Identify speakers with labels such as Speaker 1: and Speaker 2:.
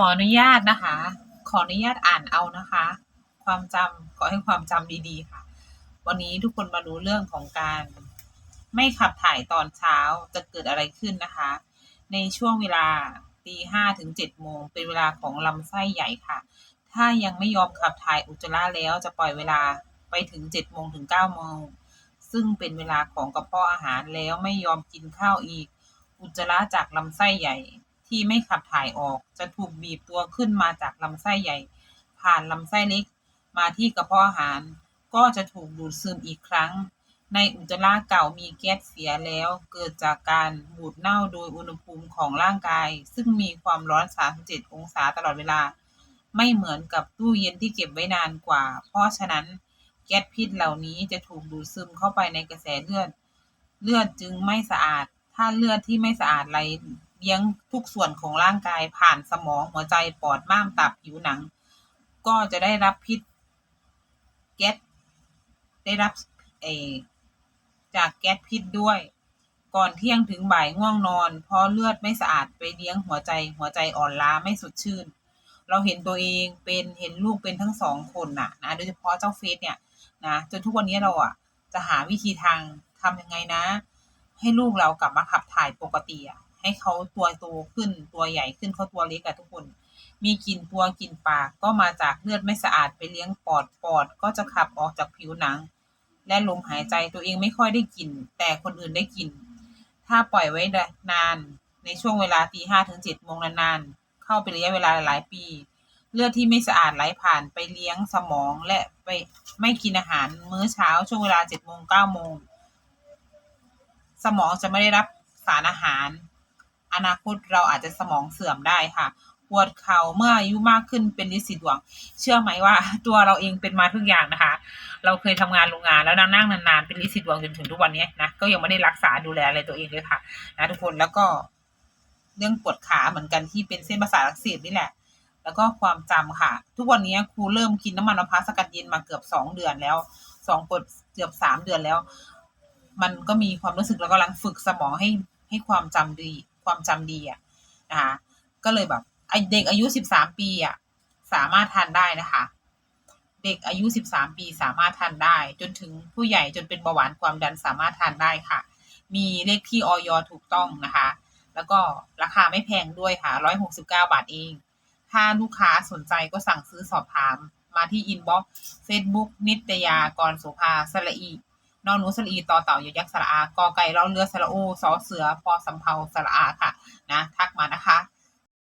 Speaker 1: ขออนุญาตนะคะ ขออนุญาตอ่านเอานะคะ ความจำขอให้ความจำดีๆค่ะ วันนี้ทุกคนมารู้เรื่องของการ ไม่ขับถ่ายตอนเช้าจะเกิดอะไรขึ้นนะคะ ในช่วงเวลาตีห้าถึงเจ็ดโมงเป็นเวลาของลำไส้ใหญ่ค่ะ ถ้ายังไม่ยอมขับถ่ายอุจจาระแล้วจะปล่อยเวลาไปถึงเจ็ดโมงถึงเก้าโมงซึ่งเป็นเวลาของกระเพาะอาหารแล้วไม่ยอมกินข้าวอีก อุจจาระจากลำไส้ใหญ่ ที่ไม่ขับถ่ายออก จะถูกบีบตัวขึ้นมาจากลำไส้ใหญ่ ผ่านลำไส้เล็ก มาที่กระเพาะอาหาร ก็จะถูกดูดซึมอีกครั้ง ในอุจจาระเก่ามีแก๊สเสียแล้ว เกิดจากการบูดเน่าโดยอุณหภูมิของร่างกาย ซึ่งมีความร้อน 37 องศาตลอดเวลา ไม่เหมือนกับตู้เย็นที่เก็บไว้นานกว่า เพราะฉะนั้นแก๊สพิษเหล่านี้จะถูกดูดซึมเข้าไปในกระแสเลือด เลือดจึงไม่สะอาด ถ้าเลือดที่ไม่สะอาดไหล ลี้ยงทุกส่วนของร่างกายผ่านสมองหัวใจปอดม้ามตับผิวหนัง ก็จะได้รับพิษแก๊สได้รับเอจากแก๊สพิษด้วย ก่อนเที่ยงถึงบ่ายง่วงนอน เพราะเลือดไม่สะอาดไปเลี้ยงหัวใจ หัวใจอ่อนล้าไม่สดชื่น เราเห็นตัวเองเป็นเห็นลูกเป็นทั้งสองคนน่ะนะโดยเฉพาะเจ้าเฟสเนี่ยนะจนทุกวันนี้เราอะจะหาวิธีทางทำยังไงนะ ให้ลูกเรากลับมาขับถ่ายปกติอะ ให้เขาตัวโตขึ้นตัวใหญ่ขึ้นเขาตัวเล็กอะทุกคน มีกลิ่นตัวกลิ่นปากก็มาจากเลือดไม่สะอาดไปเลี้ยงปอดปอดก็จะขับออกจากผิวหนัง และลมหายใจตัวเองไม่ค่อยได้กลิ่น แต่คนอื่นได้กลิ่น ถ้าปล่อยไว้นานในช่วงเวลาตีห้าถึงเจ็ดโมงนานๆเข้าไประยะเวลาหลายปี เลือดที่ไม่สะอาดไหลผ่านไปเลี้ยงสมองและไปไม่กินอาหารมื้อเช้าช่วงเวลาเจ็ดโมงเก้าโมงสมองจะไม่ได้รับสารอาหาร อนาคตเราอาจจะสมองเสื่อมได้ค่ะปวดเข่าเมื่ออายุมากขึ้นเป็นลินสีดวง เชื่อไหมว่า ตัวเราเองเป็นมาทุกอย่างนะคะ เราเคยทำงานโรงงานแล้วนั่งนั่งนานๆเป็นลินสีดวงจนถึงทุกวันนี้นะก็ยังไม่ได้รักษาดูแลอะไรตัวเองเลยค่ะนะทุกคนแล้วก็ เรื่องปวดขาเหมือนกันที่เป็นเส้นประสาทอักเสบนี่แหละ แล้วก็ความจำค่ะ ทุกวันนี้ครูเริ่มกินน้ำมันมะพร้าวสกัดเย็นมาเกือบสองเดือนแล้วสองกดเกือบสามเดือนแล้ว มันก็มีความรู้สึกเรากำลังฝึกสมองให้ให้ความจำดี ความจำดีอะนะคะก็เลยแบบไอเด็กอายุสิบสามปีอะสามารถทานได้นะคะ เด็กอายุสิบสามปีสามารถทานได้ จนถึงผู้ใหญ่จนเป็นเบาหวานความดันสามารถทานได้ค่ะ มีเลขที่ออยถูกต้องนะคะ แล้วก็ราคาไม่แพงด้วยค่ะร้อยหกสิบเก้าบาทเอง ถ้าลูกค้าสนใจก็สั่งซื้อสอบถามมาที่อินบ็อกซ์เฟซบุ๊กนิตยากรโสภาสละอี นอนหนูสลีต่อเต่ายยักษ์สระอากอไก่เล่าเรือสระโอสอเสือพอสำเภาสระอาค่ะนะทักมานะคะ